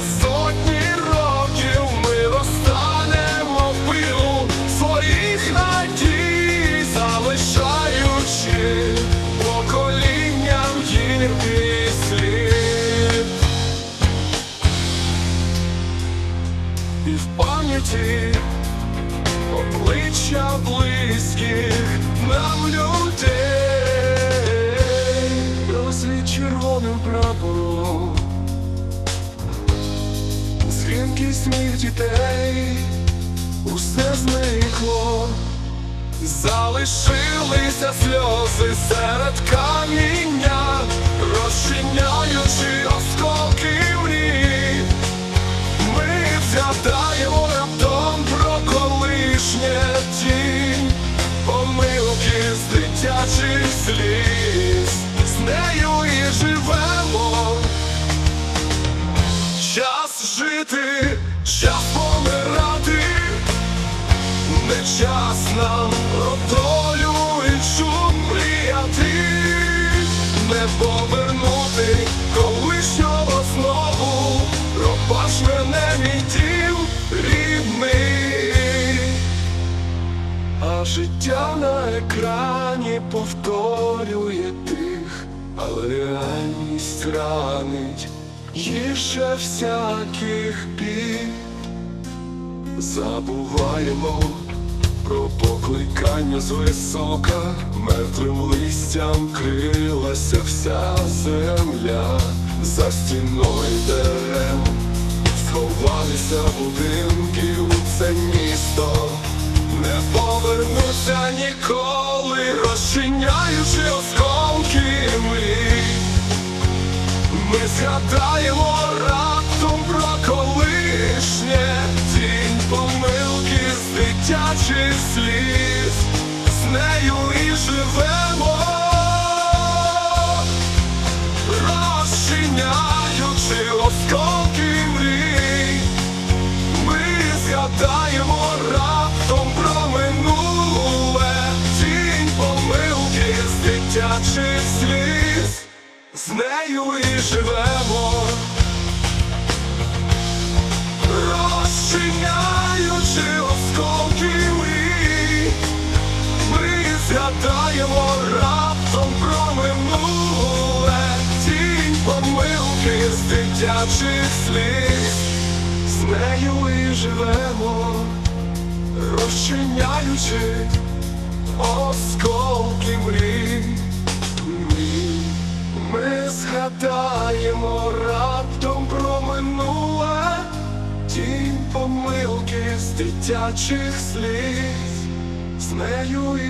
сотні років ми розтанемо в пилу залишаючи поколінням гіркий слід. І в пам'яті обличчя близьких нам людей. Розліт червоним прапором Дзвінкий сміх дітей Усе зникло Залишилися сльози серед каміння, розчиняючи осколки мрій. Ми згадаємо раптом про колишнє тінь, помилки з дитячих сліз, з нею час помирати, не час нам про долю іншу мріяти, не повернути колишнього знову, пропаш мене мій дім рідний, а життя на екрані повторює тих, але реальність ранить гірше всяких бід. Забуваємо про покликання з висока, мертвим листям крилася вся земля, за стіною дерев, сховалися будинки у це місто, не повернуться ніколи, розчиняючи осколки згадаємо раптом про колишнє. Тінь помилки з дитячих сліз. З нею і живемо з нею і живемо, розчиняючи осколки мрій, ми згадаємо раптом про минуле. Тінь помилки з дитячих сліз, з нею і живемо, розчиняючи осколки мрій. Згадаємо раптом про минуле. Тінь помилки з дитячих сліз. З нею і